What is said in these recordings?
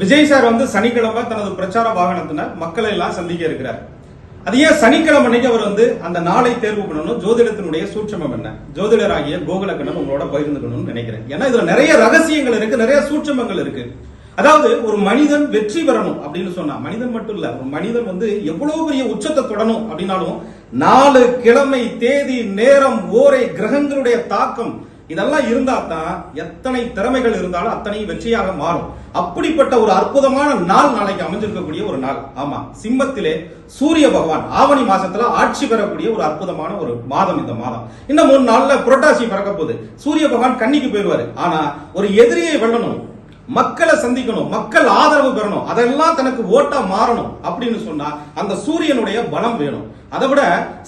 Vijay sir வந்து சனிக்கிழமை தனது பிரச்சார வாகனத்தினர் மக்களை எல்லாம் சந்திக்க இருக்கிறார். அது ஏன் சனிக்கிழமை அன்னைக்கு அவர் வந்து அந்த நாளை தேர்வு பண்ணணும்? ஜோதிடத்தினுடைய சூட்சமம் என்ன? ஜோதிடராகிய கோகுலக்கண்ணன் உங்களோட பகிர்ந்துக்கணும்னு நினைக்கிறேன். ஏன்னா இதுல நிறைய ரகசியங்கள் இருக்கு நிறைய சூட்சமங்கள் இருக்கு. அதாவது ஒரு மனிதன் வெற்றி பெறணும் அப்படின்னு சொன்னா மனிதன் மட்டும் இல்ல ஒரு மனிதன் வந்து எவ்வளவு பெரிய உச்சத்தை தொடணும் அப்படின்னாலும் நாலு கிழமை தேதி நேரம் ஓரை கிரகங்களுடைய தாக்கம் இதெல்லாம் இருந்தா தான் எத்தனை திறமைகள் இருந்தாலும் அத்தனை வெற்றியாக மாறும். அப்படிப்பட்ட ஒரு அற்புதமான நாள் நாளைக்கு அமைஞ்சிருக்கக்கூடிய ஒரு நாள். ஆமா சிம்மத்திலே சூரிய பகவான் ஆவணி மாசத்துல ஆட்சி பெறக்கூடிய ஒரு அற்புதமான ஒரு மாதம் இந்த மாதம். இன்னும் மூணு நாள்ல புரட்டாசி பிறக்க போகுது. சூரிய பகவான் கன்னிக்கு போயிடுவாரு. ஆனா ஒரு எதிரியை வெல்லணும். மக்களை சந்திக்கணும் மக்கள் ஆதரவு பெறணும் அதெல்லாம் தனக்கு ஓட்டா மாறணும் அப்படின்னு சொன்னா அந்த சூரியனுடைய பலம் வேணும். அதை விட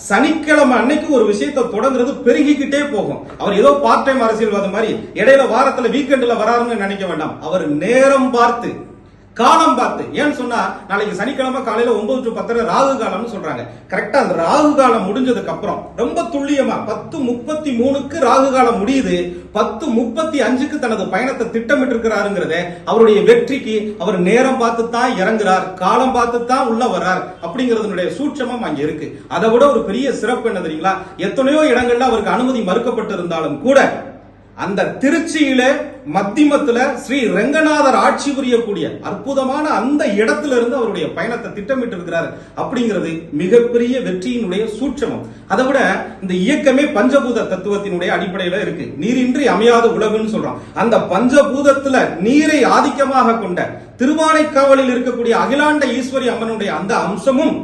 சனிக்கிழமை அன்னைக்கு ஒரு விஷயத்தை தொடங்குறது பெருகிக்கிட்டே போகும். அவர் ஏதோ பார்ட் டைம் அரசியல்வாதம் மாதிரி இடையில வாரத்துல வீக்கெண்ட்ல வராருன்னு நினைக்க வேண்டாம். அவர் நேரம் பார்த்து காலம் பார்த்து. ஏன்னு சொன்னா நாளைக்கு சனிக்கிழமை காலையில ஒன்பது டு பத்தரை ராகு காலம்னு சொல்றாங்க. கரெக்டா அந்த ராகு காலம் முடிஞ்சதுக்கு அப்புறம் ரொம்ப துல்லியமா பத்து முப்பத்தி மூணுக்கு ராகு காலம் முடியுது. பத்து முப்பத்தி அஞ்சுக்கு தனது பயணத்தை திட்டமிட்டு இருக்கிறாருங்கிறத அவருடைய வெற்றிக்கு அவர் நேரம் பார்த்து தான் இறங்குறார் காலம் பார்த்து தான் உள்ள வர்றார் அப்படிங்கிறதுனுடைய சூட்சமம் அங்க இருக்கு. அதை விட ஒரு பெரிய சிறப்பு என்ன தெரியுங்களா? எத்தனையோ இடங்கள்ல அவருக்கு அனுமதி மறுக்கப்பட்டு இருந்தாலும் கூட அந்த திருச்சியில மத்திமத்துல ஸ்ரீ ரெங்கநாதர் ஆட்சி புரியக்கூடிய அற்புதமான அந்த இடத்துல இருந்து அவருடைய பயணத்தை திட்டமிட்டு இருக்கிறார் அப்படிங்கிறது மிகப்பெரிய வெற்றியினுடைய சூட்சமம். அதை விட இந்த இயக்கமே பஞ்சபூத தத்துவத்தினுடைய அடிப்படையில இருக்கு. நீரின்றி அமையாத உலகுன்னு சொல்றோம் அந்த பஞ்சபூதத்துல நீரை ஆதிக்கமாக கொண்ட திருவானைக்காவலில் இருக்கக்கூடிய அகிலாண்ட ஈஸ்வரி அம்மனுடைய அந்த அம்சமும்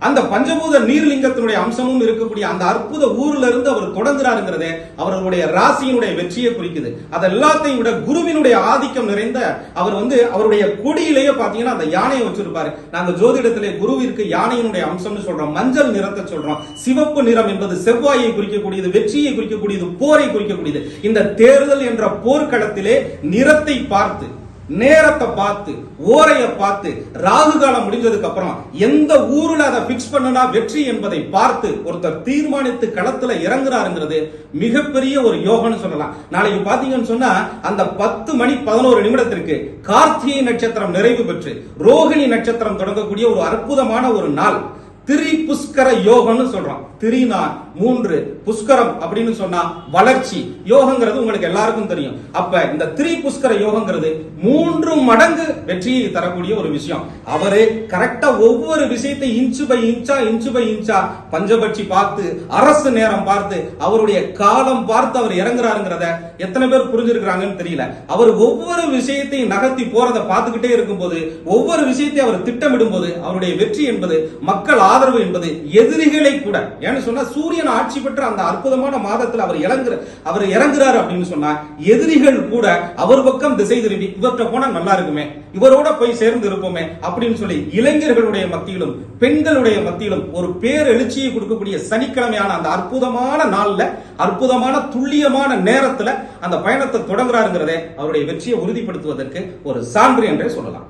அந்த பஞ்சபூத நீர்லிங்கத்தினுடைய அம்சமும் இருக்கக்கூடிய அந்த அற்புத ஊர்ல இருந்து அவர் தொடங்குறாருங்கிறதே அவர்களுடைய ராசியினுடைய வெற்றியை குறிக்குது. அது எல்லாத்தையும் விட குருவினுடைய ஆதிக்கம் நிறைந்த அவர் வந்து அவருடைய கொடியிலேயே பாத்தீங்கன்னா அந்த யானையை வச்சிருப்பாரு. நாங்க ஜோதிடத்திலே குருவிற்கு யானையினுடைய அம்சம்னு சொல்றோம். மஞ்சள் நிறத்தை சொல்றோம். சிவப்பு நிறம் என்பது செவ்வாயை குறிக்கக்கூடியது வெற்றியை குறிக்கக்கூடியது போரை குறிக்கக்கூடியது. இந்த தேர்தல் என்ற போர்க்களத்திலே நிறத்தை பார்த்து நேரத்தை பார்த்து ஓரைய பார்த்து ராகு காலம் முடிஞ்சதுக்கு அப்புறம் எந்த ஊர்ல அதை பிக்ஸ் பண்ணுனா வெற்றி என்பதை பார்த்து ஒருத்தர் தீர்மானித்து களத்துல இறங்குறாருங்கிறது மிகப்பெரிய ஒரு யோகம்னு சொல்லலாம். நாளைக்கு பாத்தீங்கன்னு சொன்னா அந்த பத்து மணி பதினோரு நிமிடத்திற்கு கார்த்திகை நட்சத்திரம் நிறைவு பெற்று ரோகிணி நட்சத்திரம் தொடங்கக்கூடிய ஒரு அற்புதமான ஒரு நாள். திரி புஷ்கர யோகம்னு சொல்றோம். திரினா மூன்று புஷ்கரம் அப்படின்னு சொன்னா வளர்ச்சி. யோகங்கிறது உங்களுக்கு எல்லாருக்கும் தெரியும். அப்ப இந்த திரி புஷ்கர யோகங்கிறது மூன்று மடங்கு வெற்றியை தரக்கூடிய ஒரு விஷயம். அவரு கரெக்டா ஒவ்வொரு விஷயத்தை இன்ச்சு பை இன்ச்சா இன்ச்சு பை இன்ச்சா பஞ்சபட்சி பார்த்து அரசு நேரம் பார்த்து அவருடைய காலம் பார்த்து அவர் இறங்குறாருங்கிறத எத்தனை பேர் புரிஞ்சிருக்கிறாங்கன்னு தெரியல. அவர் ஒவ்வொரு விஷயத்தையும் நகர்த்தி போறதை பார்த்துக்கிட்டே இருக்கும்போது ஒவ்வொரு விஷயத்தையும் அவர் திட்டமிடும் போது அவருடைய வெற்றி என்பது மக்கள் ஆதரவு என்பது எதிரிகளை கூட. ஏன்னு சொன்னா சூரியன் சூரியன் ஆட்சி பெற்ற அந்த அற்புதமான மாதத்தில் அவர் இறங்குற அவர் இறங்குறாரு அப்படின்னு சொன்னா எதிரிகள் கூட அவர் பக்கம் திசை திரும்பி இவர்கிட்ட போனா நல்லா இருக்குமே இவரோட போய் சேர்ந்து இருப்போமே அப்படின்னு சொல்லி இளைஞர்களுடைய மத்தியிலும் பெண்களுடைய மத்தியிலும் ஒரு பேரெழுச்சியை கொடுக்கக்கூடிய சனிக்கிழமையான அந்த அற்புதமான நாள்ல அற்புதமான துல்லியமான நேரத்துல அந்த பயணத்தை தொடங்குறாருங்கிறதே அவருடைய வெற்றியை உறுதிப்படுத்துவதற்கு ஒரு சான்று என்றே சொல்லலாம்.